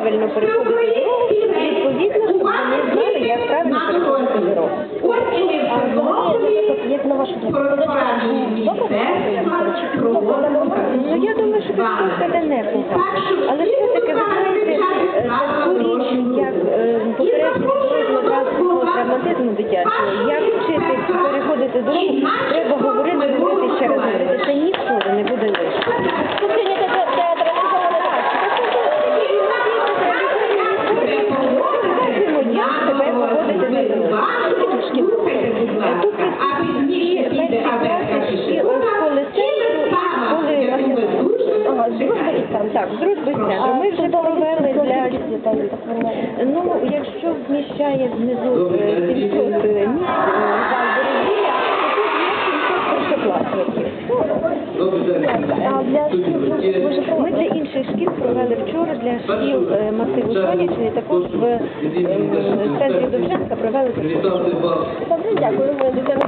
правильно переходити дорогу, відповідно, щоб вони знали, як правильно переходити дорогу. Як на вашу Ну я думаю, що це непогано. Але все-таки ви знаєте, е, таку річ, як е, попередження дорожнього транспортного травматизму дитячого, як вчити переходити дорогу, треба Так, дружби центру. Ми вже провели для Ну, якщо вміщає внизу е, 700 місць то тут є 700 першокласників. А для шкіл ви вже Ми для інших шкіл провели вчора для шкіл е, масиву Сонячний, також в е, центрі Довженка провели. Добре, дякую.